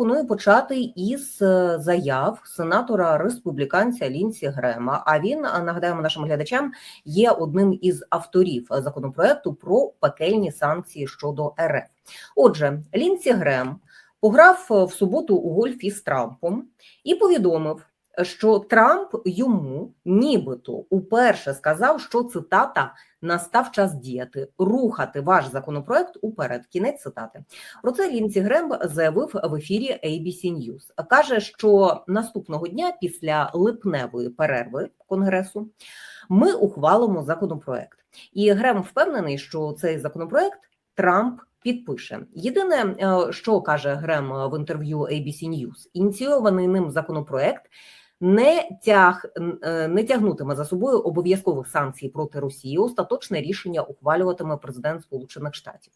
пропоную почати із е, заяв сенатора республіканця Лінсі Грема. А він е, нагадаємо нашим глядачам є одним із авторів законопроекту про пекельні санкції щодо РФ. Отже, Лінсі Грем пограв е, в суботу у гольфі з Трампом і повідомив, що Трамп йому нібито уперше сказав, що цитата настав час діяти, рухати ваш законопроект уперед. Кінець цитати. Про це Лінсі Грем заявив в ефірі ABC News. Каже, що наступного дня, після липневої перерви Конгресу, ми ухвалимо законопроект. І Грем впевнений, що цей законопроект Трамп. Підпише єдине, е, що каже Грем в інтерв'ю ABC News, ініційований ним законопроект не тяг е, не тягнутиме за собою обов'язкових санкцій проти Росії. Остаточне рішення ухвалюватиме президент Сполучених Штатів.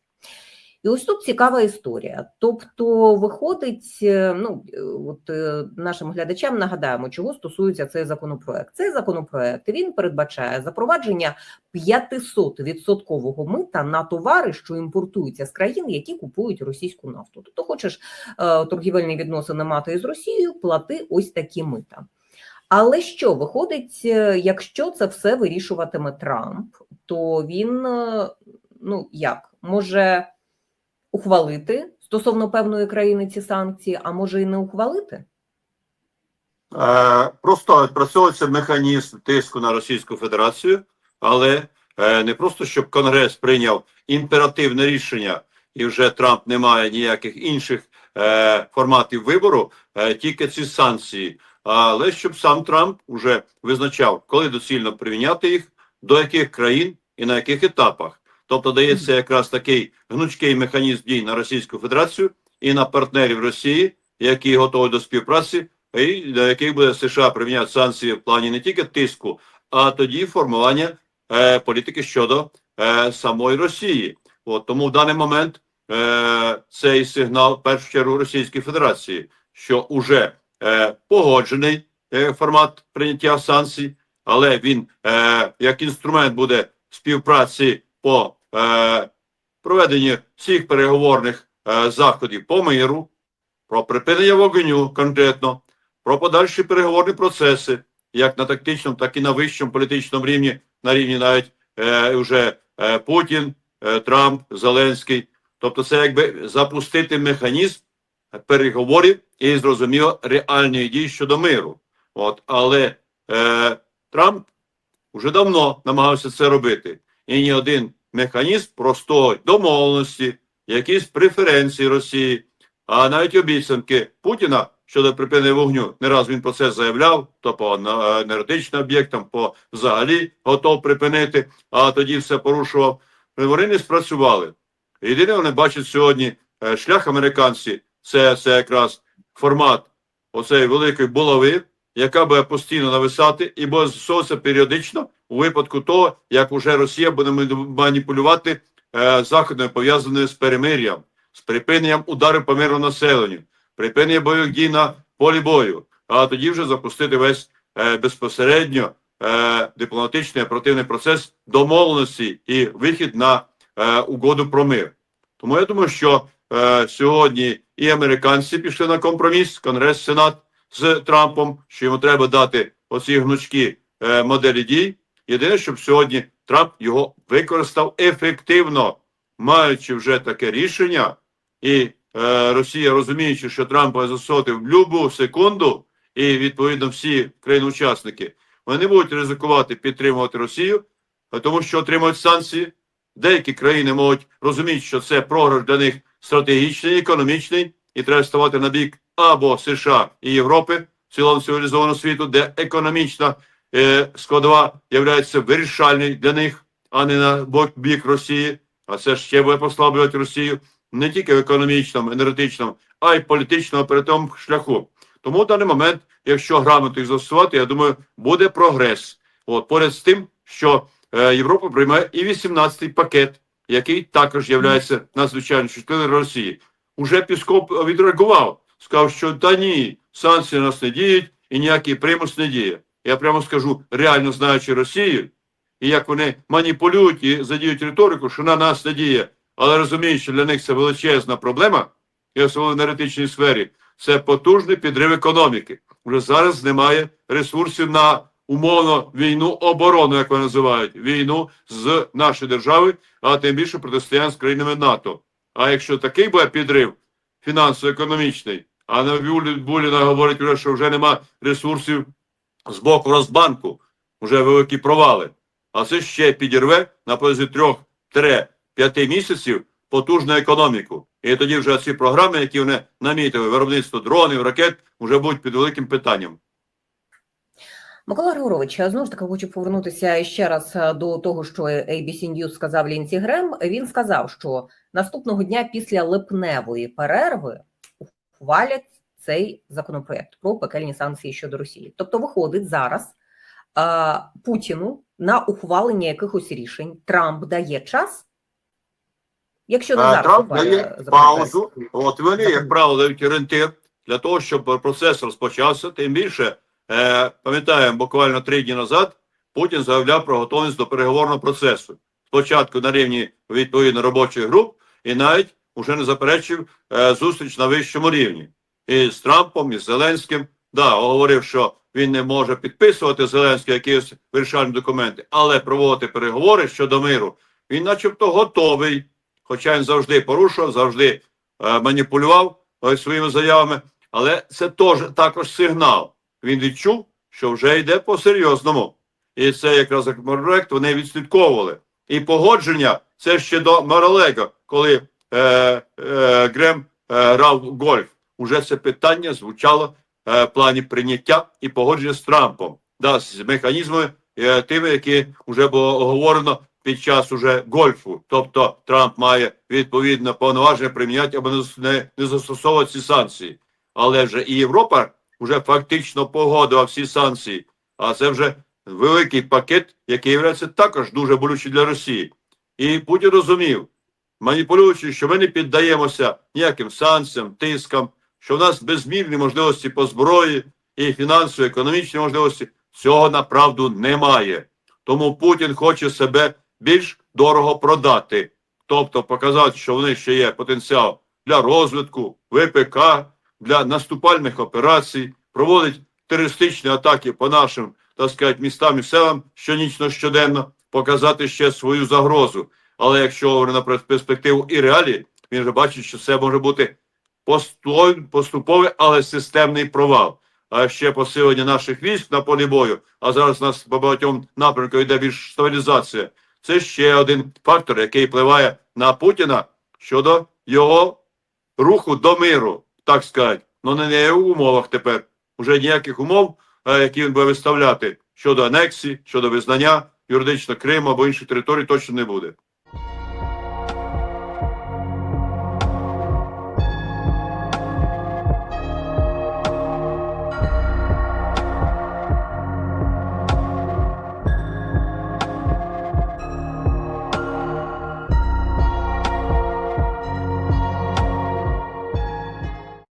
І ось тут цікава історія. Тобто, виходить, е, ну от е, нашим глядачам нагадаємо, чого стосується цей законопроект. Цей законопроект він передбачає запровадження 500 відсоткового мита на товари, що імпортуються з країн, які купують російську нафту. Тобто, хочеш е, торгівельні відносини мати із Росією, плати ось такі мита. Але що виходить, якщо це все вирішуватиме Трамп, то він ну як може ухвалити стосовно певної країни ці санкції, а може і не ухвалити? Е, просто відпрацьовується механізм тиску на Російську Федерацію, але е, не просто щоб Конгрес прийняв імперативне рішення, і вже Трамп не має ніяких інших е, форматів вибору, тільки ці санкції. Але щоб сам Трамп вже визначав, коли доцільно прийняти їх, до яких країн і на яких етапах. Тобто дається якраз такий гнучкий механізм дій на Російську Федерацію і на партнерів Росії, які готові до співпраці, і до яких буде США приміняти санкції в плані не тільки тиску, а тоді формування е, політики щодо е, самої Росії. От тому в даний момент е, цей сигнал в першу чергу Російської Федерації, що уже е, погоджений е, формат прийняття санкцій, але він е, як інструмент буде співпраці по е, проведенні всіх переговорних е, заходів по миру, про припинення вогню конкретно, про подальші переговорні процеси, як на тактичному, так і на вищому політичному рівні, на рівні навіть е, вже е, Путін, е, Трамп, Зеленський. Тобто, це якби запустити механізм переговорів і зрозуміло реальної дії щодо миру. От, Але е, Трамп вже давно намагався це робити і ні один механізм простої домовленості, якісь преференції Росії, а навіть обіцянки Путіна щодо припинення вогню. Не раз він про це заявляв, то по енергетичним об'єктам, по взагалі готов припинити, а тоді все порушував. Вони не спрацювали. Єдине, вони бачать сьогодні е, шлях американці, це, це якраз формат оцеї великої булави, яка буде постійно нависати і буде застосовуватися періодично у випадку того, як уже Росія буде маніпулювати е, заходами, пов'язаними з перемир'ям, з припиненням ударів по мирному населенню, припинення бойових дій на полі бою, а тоді вже запустити весь е, безпосередньо е, дипломатичний оперативний процес домовленості і вихід на угоду про мир. Тому я думаю, що сьогодні і американці пішли на компроміс, Конгрес, Сенат з Трампом, що йому треба дати оці гнучкі моделі дій. Єдине, щоб сьогодні Трамп його використав ефективно, маючи вже таке рішення, і е, Росія, розуміючи, що Трампа засоти в будь-яку секунду, і відповідно всі країни-учасники, вони не будуть ризикувати підтримувати Росію, тому що отримують санкції. Деякі країни можуть розуміти, що це програш для них стратегічний, економічний, і треба ставати на бік або США і Європи, в цілому цивілізованого світу, де економічна е, складова є вирішальною для них, а не на бік Росії. А це ще буде послаблювати Росію не тільки в економічному, енергетичному, а й політичному оперативному шляху. Тому в даний момент, якщо грамотно їх застосувати, я думаю, буде прогрес. От поряд з тим, що е, Європа приймає і 18-й пакет, який також є надзвичайно чутливим Росії. Уже Піскоп відреагував, сказав, що та ні, санкції нас не діють і ніякий примус не діє я прямо скажу, реально знаючи Росію, і як вони маніпулюють і задіють риторику, що на нас надіє, але розуміють, що для них це величезна проблема, і особливо в енергетичній сфері, це потужний підрив економіки. Вже зараз немає ресурсів на умовно війну оборону, як вони називають, війну з нашої держави, а тим більше протистояння з країнами НАТО. А якщо такий буде підрив фінансово-економічний, а на Булі- Буліна говорить, що вже нема ресурсів з боку Росбанку, вже великі провали. А це ще підірве на протязі трьох-п'яти місяців потужну економіку. І тоді вже ці програми, які вони намітили, виробництво дронів, ракет, вже будуть під великим питанням. Микола Григорович, знову ж таки хочу повернутися ще раз е, до того, що ABC News сказав Лінсі Грем. Він сказав, що наступного дня після липневої перерви ухвалять цей законопроект про пекельні санкції щодо Росії. Тобто, виходить зараз е, Путіну на ухвалення якихось рішень. Трамп дає час. Якщо не А, зараз Трамп дає паузу. От вони, як правило, дають орієнтир для того, щоб процес розпочався. Тим більше, е, пам'ятаємо, буквально три дні назад Путін заявляв про готовність до переговорного процесу. Спочатку на рівні відповідно робочих груп, і навіть уже не заперечив е, зустріч на вищому рівні. І з Трампом, і з Зеленським. Да, говорив, що він не може підписувати Зеленський якісь вирішальні документи, але проводити переговори щодо миру він, начебто, готовий хоча він завжди порушував, завжди е, маніпулював е, своїми заявами, але це теж також сигнал. Він відчув, що вже йде по-серйозному. І це якраз законопроект вони відслідковували. І погодження це ще до Маралего, коли е, е, Грем е, грав гольф. Уже це питання звучало е, в плані прийняття і погодження з Трампом, да, з механізмами е, тими, які вже було оговорено під час уже гольфу. Тобто Трамп має відповідно повноваження приміняти або не, не, застосовувати ці санкції. Але вже і Європа вже фактично погодила всі санкції. А це вже великий пакет, який є також дуже болючий для Росії. І Путін розумів, маніпулюючи, що ми не піддаємося ніяким санкціям, тискам, що в нас безмірні можливості по зброї і фінансові, економічні можливості, цього направду немає. Тому Путін хоче себе більш дорого продати, тобто показати, що в них ще є потенціал для розвитку, ВПК, для наступальних операцій, проводить терористичні атаки по нашим, так сказати, містам і селам щонічно щоденно, показати ще свою загрозу. Але якщо говорити на перспективу і реалії, він вже бачить, що це може бути поступовий, але системний провал. А ще посилення наших військ на полі бою, а зараз у нас по багатьом напрямку йде більш стабілізація. Це ще один фактор, який впливає на Путіна щодо його руху до миру, так сказати. Ну не на його умовах тепер. Уже ніяких умов, е, які він буде виставляти щодо анексії, щодо визнання юридично Криму або інших територій, точно не буде.